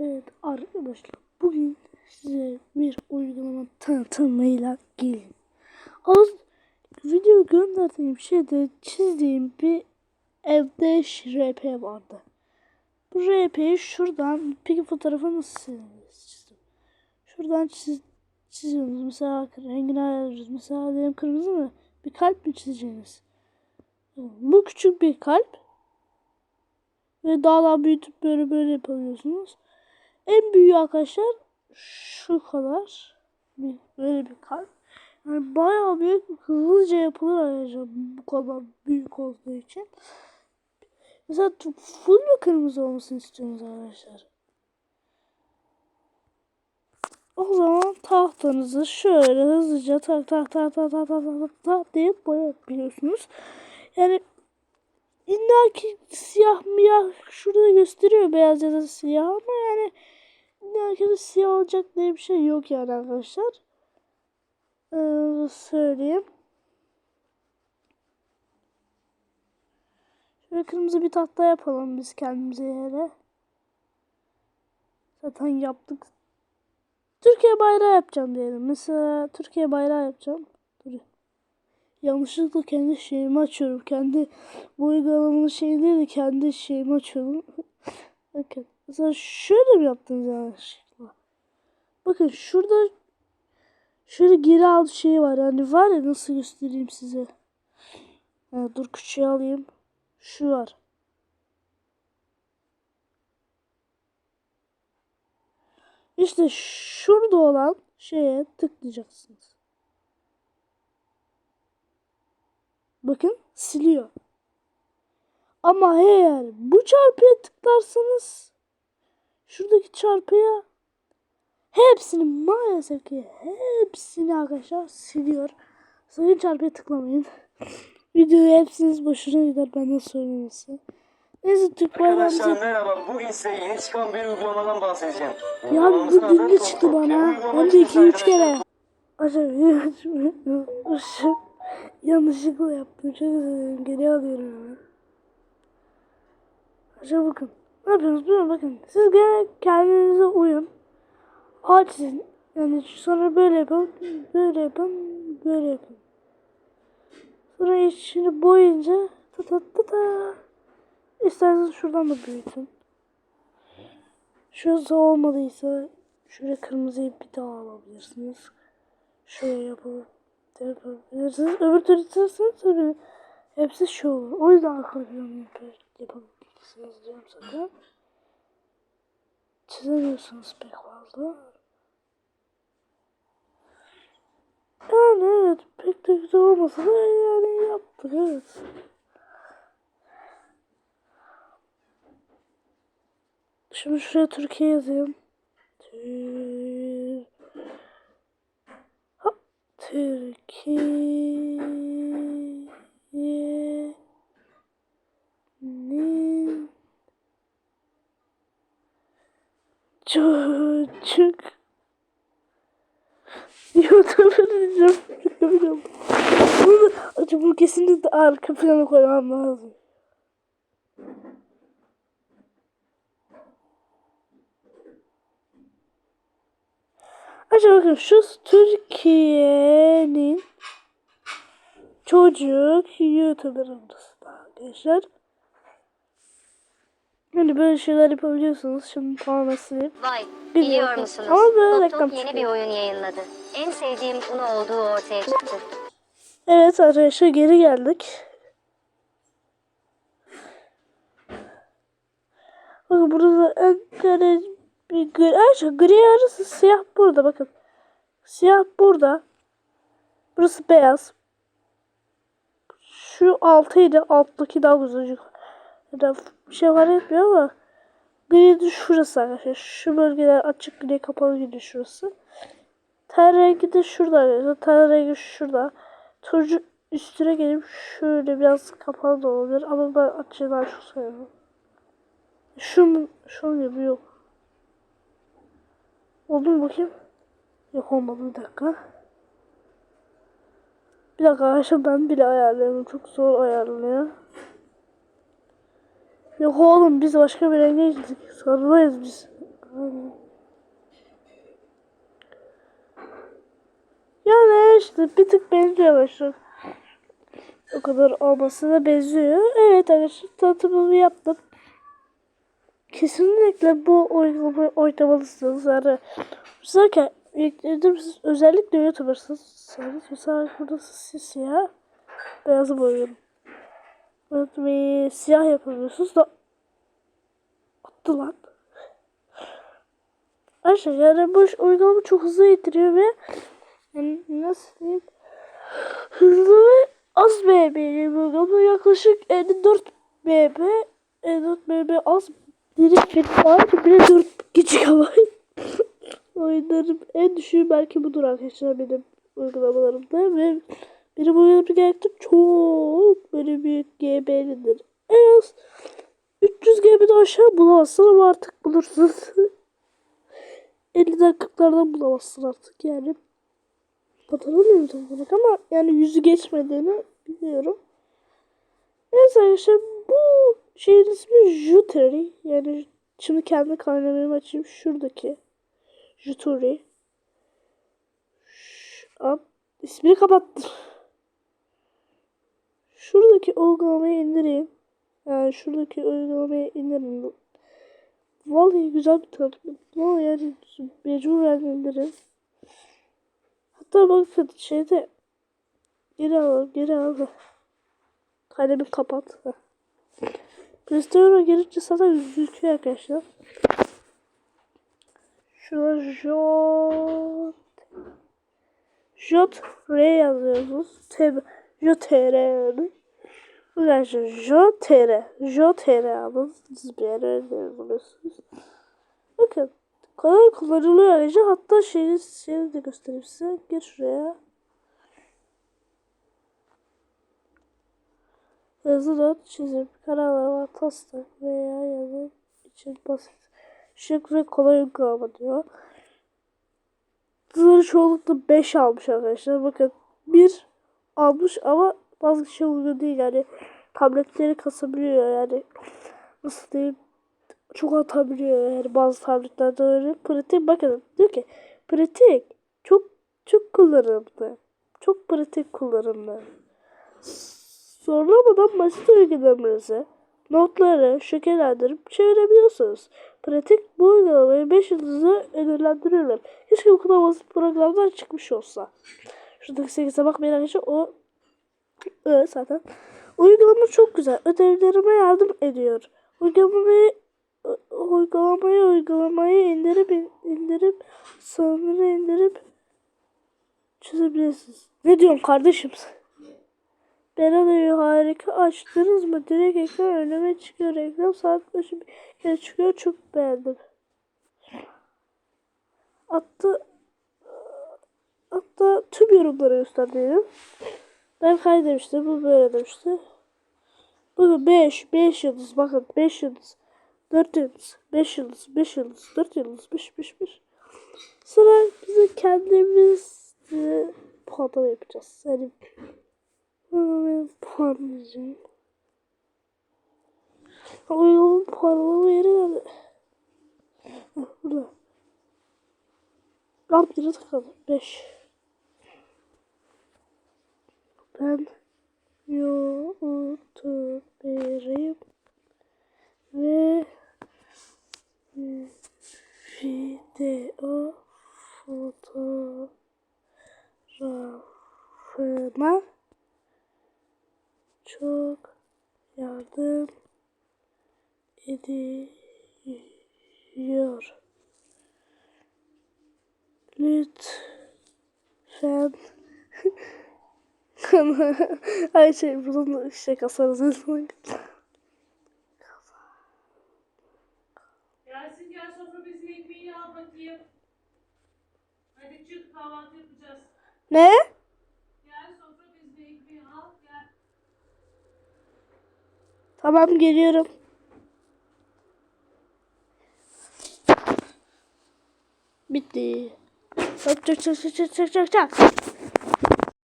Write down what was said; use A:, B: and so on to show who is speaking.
A: Evet arkadaşlar bugün size bir uygulama tanıtımıyla gelin. Az video gönderdiğim şeyde çizdiğim bir evde RP vardı. Bu RP'yi şuradan peki fotoğrafı nasıl çizdim? Şuradan çiz, çiziyoruz. Mesela rengini ayarlıyoruz. Mesela diyelim kırmızı mı? Bir kalp mi çizeceğiniz? Bu küçük bir kalp. Ve daha da büyütüp böyle böyle yapabiliyorsunuz. En büyüğü arkadaşlar şu kadar. Böyle bir kalp. Yani bayağı büyük hızlıca yapılır arkadaşlar bu kadar büyük olduğu için. Mesela full mü kırmızı olmasını istiyorsunuz arkadaşlar? O zaman tahtanızı şöyle hızlıca tak tak tak tak tak tak tak tak diye boyayabiliyorsunuz. Yani İlla ki siyah miyah şurada gösteriyor beyaz ya da siyah ama yani de siyah olacak diye bir şey yok yani arkadaşlar. Ee, söyleyeyim. Şöyle kırmızı bir tahta yapalım biz kendimize yere. Zaten yaptık. Türkiye bayrağı yapacağım diyelim. Mesela Türkiye bayrağı yapacağım. Dur. Yanlışlıkla kendi şeyimi açıyorum. Kendi bu uygulamanın şeyi değil de kendi şeyimi açıyorum. Bakın. Mesela şöyle mi yaptınız yanlışlıkla? Bakın şurada şöyle geri al şeyi var. Yani var ya nasıl göstereyim size. Ha, dur küçüğe alayım. Şu var. İşte şurada olan şeye tıklayacaksınız. Bakın siliyor. Ama eğer bu çarpıya tıklarsanız şuradaki çarpıya hepsini maalesef ki hepsini arkadaşlar siliyor. Sakın çarpıya tıklamayın. Videoyu hepsiniz boşuna gider benden söylemesi. Neyse Türk bayrağımızı...
B: Arkadaşlar merhaba. Bugün size yeni çıkan bir uygulamadan bahsedeceğim.
A: Ya bu dün de çıktı bana. Hem de iki
B: içinde
A: üç kere.
B: arkadaşlar-
A: Acaba yanlışlıkla yaptım. Çok özür dilerim. Geri alıyorum hemen. Acaba bakın. Ne yapıyorsunuz bilmiyorum bakın. Siz gene kendinize uyun. Ağaç çizin. Yani sonra böyle yapın. Böyle yapın. Böyle yapın. Sonra içini boyunca ta ta ta ta. İsterseniz şuradan da büyütün. Şurası olmadıysa şöyle kırmızıyı bir daha alabilirsiniz. Şöyle yapıp yapabilirsiniz. Öbür türlü isterseniz tabii hepsi şu olur. O yüzden arka planı yapabilirsiniz diyorum zaten. Çizemiyorsunuz pek fazla. Yani evet pek de güzel olmasa da yani yaptık evet. Şimdi şuraya Türkiye yazayım. Tür... Hop. Türkiye'nin çocuk YouTuber diyeceğim. Yapacağım. Bunu acaba kesinlikle arka plana koymam lazım. Acaba bakın şu Türkiye'nin çocuk YouTuber'ımız arkadaşlar. Yani böyle şeyler yapabiliyorsunuz. Şimdi tamamen silip.
C: Vay, biliyor musunuz?
A: Ama böyle
C: Top Top yeni
A: çıkıyor.
C: bir oyun yayınladı. En sevdiğim Uno olduğu ortaya çıktı.
A: Evet arkadaşlar geri geldik. Bakın burada da en gri, gri, gri arası siyah burada bakın. Siyah burada. Burası beyaz. Şu altıydı. Alttaki daha güzel. Bir şey var etmiyor ama gri de şurası arkadaşlar. Şu bölgeler açık gri kapalı gri şurası. Ten rengi de şurada arkadaşlar. Ten rengi şurada. Turcu üstüne gelip şöyle biraz kapalı da olabilir ama ben açığı daha çok seviyorum. Şunun, şunun gibi yok. Oldu mu bakayım? Yok olmadı bir dakika. Bir dakika arkadaşlar ben bile ayarlıyorum. Çok zor ayarlanıyor. Yok oğlum biz başka bir renge gittik. Sarılayız biz. Yani işte bir tık benziyor başlık. O kadar olmasına benziyor. Evet arkadaşlar tanıtımımı yaptım. Kesinlikle bu uygulamayı oynamalısınız. Yani zaten yükledim siz özellikle YouTuber'sınız. Mesela burada siz siyah beyazı boyuyorum. Evet, ve siyah yapamıyorsunuz da attı lan. Ayşe yani bu uygulama çok hızlı getiriyor ve nasıl hızlı ve az BB bir uygulama yaklaşık 54 BB 54 BB az biri fit var bir de 4 GB oyunlarım en düşüğü belki budur arkadaşlar benim uygulamalarımda ve benim uygulama gerçekten çok böyle büyük GB'lidir en az 300 GB'den aşağı bulamazsın ama artık bulursun. 50 dakikalardan bulamazsın artık yani hatırlamıyorum tam olarak ama yani yüzü geçmediğini biliyorum. Neyse arkadaşlar bu şeyin ismi Juturi. Yani şimdi kendi kaynamamı açayım. Şuradaki Juturi. Ş- An ismini kapattım. Şuradaki uygulamayı indireyim. Yani şuradaki uygulamayı indirin. Vallahi güzel bir tanıtım. Vallahi yani mecburen indirin. Hatta bakın şeyde geri alalım geri alalım. Kalemi kapat. Store'a girince zaten gözüküyor arkadaşlar. Şurada Jot Jot R yazıyorsunuz. T Jot R yani. Arkadaşlar Jot R Jot R aldınız bir yere yazıyorsunuz. Bakın kolay kullanılıyor ayrıca. Hatta şeyi, şeyi de göstereyim size. Gel şuraya. Yazı not, çizim, karalama, taslak veya yazı için basit. Şık ve kolay uygulama diyor. Kızları çoğunlukla 5 almış arkadaşlar. Bakın 1 almış ama bazı kişi uygun değil yani. Tabletleri kasabiliyor yani. Nasıl diyeyim? Çok atabiliyor yani bazı tabletlerde öyle. Pratik bakın diyor ki pratik çok çok kullanımlı. Çok pratik kullanımlı. Zorlamadan basit uygulamanızı notları şekillendirip çevirebiliyorsunuz. Pratik bu uygulamayı 5 yıldızı ödüllendiriyorlar. Keşke basit programlar çıkmış olsa. Şuradaki 8'e bakmayın arkadaşlar o evet zaten. Uygulama çok güzel. Ödevlerime yardım ediyor. Uygulamayı uygulamayı uygulamayı indirip indirip sonra indirip çözebilirsiniz. Ne diyorsun kardeşim? Berada'yı harika açtınız mı? Direkt ekran önüme çıkıyor. Reklam saat başı bir kere çıkıyor. Çok beğendim. Hatta hatta tüm yorumları gösterdim. Ben kaydetmiştim. Bu böyle demişti. Bakın 5, 5 yıldız. Bakın 5 yıldız. 4 yıldız, 5 yıldız, 5 yıldız, 4 yıldız, 5, 5, 5. Sonra bize kendimiz e, puanlama yapacağız. Yani ben puanlayacağım. Uygulama puanlama yeri nerede? Heh, burada. Alt biri tıkladım. 5. Ben YouTuber'ım ve video fotoğrafına çok yardım ediyor. Lütfen Ay şey bunun şey kasarız lütfen.
D: Gelsin gel sofra bezini ekmeğini al bakayım. Hadi çık kahvaltı yapacağız.
A: Ne?
D: Gel sofra bezini ekmeği al gel.
A: Tamam geliyorum. Bitti. Çak çak çak çak çak çak.